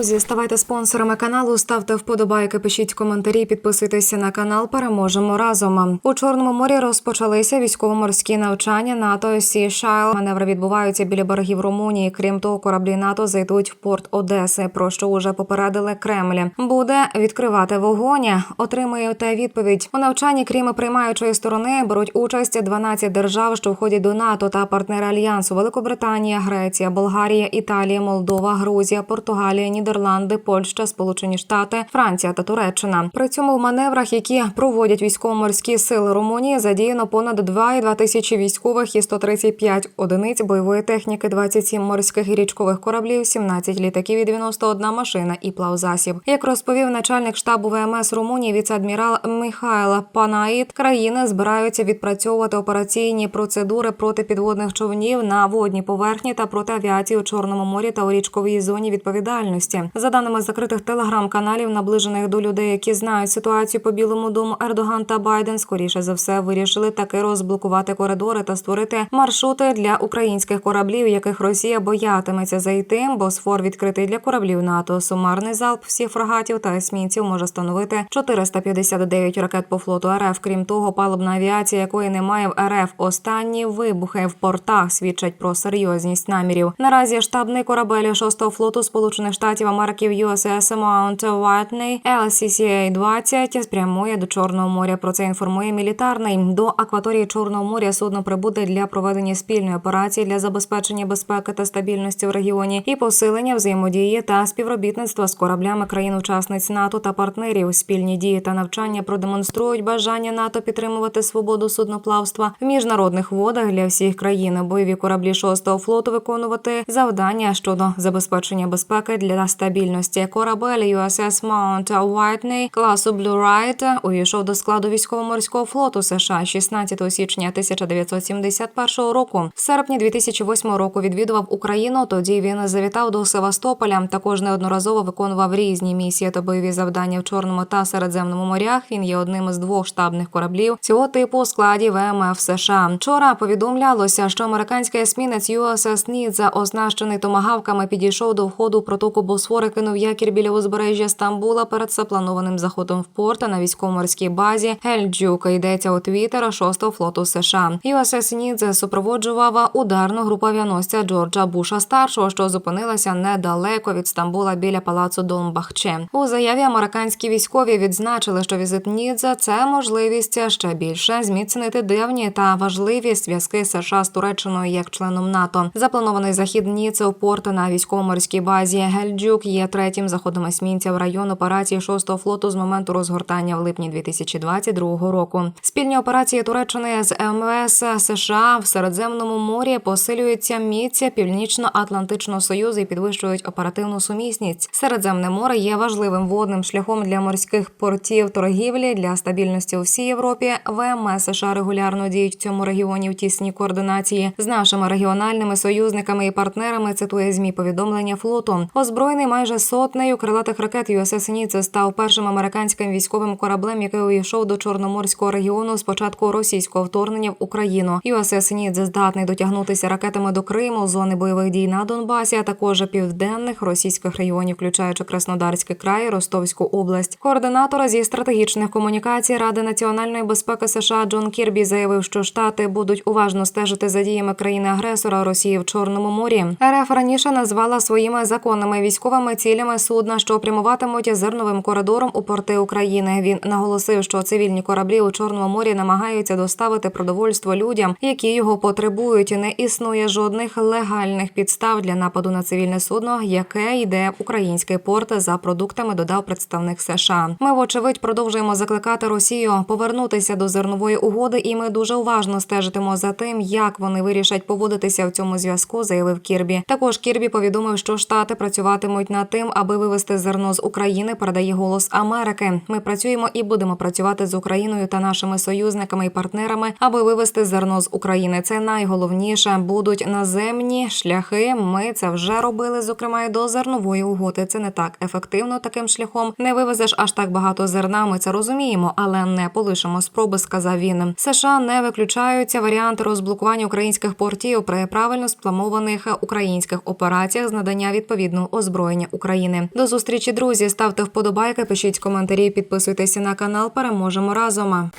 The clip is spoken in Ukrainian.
Друзі, ставайте спонсорами каналу, ставте вподобайки, пишіть коментарі, підписуйтеся на канал. Переможемо разом. У чорному морі розпочалися військово-морські навчання НАТО Sea Shield. Маневри відбуваються біля берегів Румунії. Крім того, кораблі НАТО зайдуть в порт Одеси. Про що уже попередили Кремль. Буде відкривати вогонь. Отримуєте відповідь у навчанні. Крім приймаючої сторони, беруть участь 12 держав, що входять до НАТО та партнери альянсу: Великобританія, Греція, Болгарія, Італія, Молдова, Грузія, Португалія, Нідерланди, Польща, Сполучені Штати, Франція та Туреччина. При цьому в маневрах, які проводять військово-морські сили Румунії, задіяно понад 2,2 тисячі військових і 135 одиниць бойової техніки, 27 морських і річкових кораблів, 17 літаків і 91 машина і плавзасіб. Як розповів начальник штабу ВМС Румунії, віце-адмірал Михайло Панаїт, країни збираються відпрацьовувати операційні процедури проти підводних човнів на водній поверхні та проти авіації у Чорному морі та у річковій зоні відповідальності. За даними закритих телеграм-каналів, наближених до людей, які знають ситуацію по Білому дому, Ердоган та Байден скоріше за все вирішили таки розблокувати коридори та створити маршрути для українських кораблів, яких Росія боятиметься зайти. Босфор відкритий для кораблів НАТО. Сумарний залп всіх фрегатів та есмінців може становити 459 ракет по флоту РФ. Крім того, палубна авіація, якої немає в РФ. Останні вибухи в портах свідчать про серйозність намірів. Наразі штабний корабель 6-го флоту Сполучених Штатів Америки USS Mount Whitney LCCA-20 спрямує до Чорного моря. Про це інформує мілітарний. До акваторії Чорного моря судно прибуде для проведення спільної операції для забезпечення безпеки та стабільності в регіоні і посилення взаємодії та співробітництва з кораблями країн-учасниць НАТО та партнерів. Спільні дії та навчання продемонструють бажання НАТО підтримувати свободу судноплавства в міжнародних водах для всіх країн. Бойові кораблі 6-го флоту виконувати завдання щодо забезпечення безпеки для стабільності. Корабель USS Mount Whitney класу Blue Ride увійшов до складу військово-морського флоту США 16 січня 1971 року. В серпні 2008 року відвідував Україну. Тоді він завітав до Севастополя. Також неодноразово виконував різні місії та бойові завдання в Чорному та Середземному морях. Він є одним із двох штабних кораблів цього типу у складі ВМФ США. Вчора повідомлялося, що американський есмінець USS Нідза, оснащений томагавками, підійшов до входу протоку Босфор кинув якір біля узбережжя Стамбула перед запланованим заходом в порт на військово-морській базі Гельджук. Йдеться у твіттера 6-го флоту США. USS Нідзе супроводжував ударну групу авіаносця Джорджа Буша старшого, що зупинилася недалеко від Стамбула біля палацу Домбахче. У заяві американські військові відзначили, що візит Нідзе – це можливість ще більше зміцнити давні та важливі зв'язки США з Туреччиною як членом НАТО. Запланований захід Ніце у порт на військово-морській базі Гельджук є третім заходом есмінця в район операції 6-го флоту з моменту розгортання в липні 2022 року. Спільні операції Туреччини з МВС США в Середземному морі посилюється міць Північно-Атлантичного союзу і підвищують оперативну сумісність. Середземне море є важливим водним шляхом для морських портів торгівлі для стабільності у всій Європі. ВМС США регулярно діють в цьому регіоні в тісній координації з нашими регіональними союзниками і партнерами. Цитує змі повідомлення флоту. Озброєний майже сотнею крилатих ракет USS Ніце став першим американським військовим кораблем, який увійшов до чорноморського регіону з початку російського вторгнення в Україну. USS Нідзе здатний дотягнутися ракетами до Криму, зони бойових дій на Донбасі, а також південних російських регіонів, включаючи Краснодарський край, Ростовську область. Координатор зі стратегічних комунікацій Ради національної безпеки США Джон Кірбі заявив, що штати будуть уважно стежити за діями країни-агресора Росії в Чорному морі. РФ раніше назвала своїми законними військовими цілями судна, що прямуватимуть зерновим коридором у порти України. Він наголосив, що цивільні кораблі у Чорному морі намагаються доставити продовольство людям, які його потребують. Не існує жодних легальних підстав для нападу на цивільне судно, яке йде в український порт за продуктами. Додав представник США. Ми, вочевидь, продовжуємо закликати Росію повернутися до зернової угоди, і ми дуже уважно стежитимо за тим, як вони вирішать поводитися в цьому зв'язку, заявив Кірбі. Також Кірбі повідомив, що штати працюватимуть над тим, аби вивести зерно з України. Передає голос Америки. Ми працюємо і будемо працювати з Україною та нашими союзниками і партнерами, аби вивести зерно з України. Це найголовніше. Будуть наземні шляхи. Ми це вже робили, зокрема і до зернової угоди. Це не так ефективно таким шляхом. Не вивезеш аж так багато зерна. Ми це розуміємо, але не полишимо спроби. Сказав він. США не виключаються варіанти розблокування українських портів при правильно спланованих українських операціях з надання відповідного озброєння озброєння України. До зустрічі, друзі. Ставте вподобайки, пишіть коментарі, підписуйтеся на канал. Переможемо разом.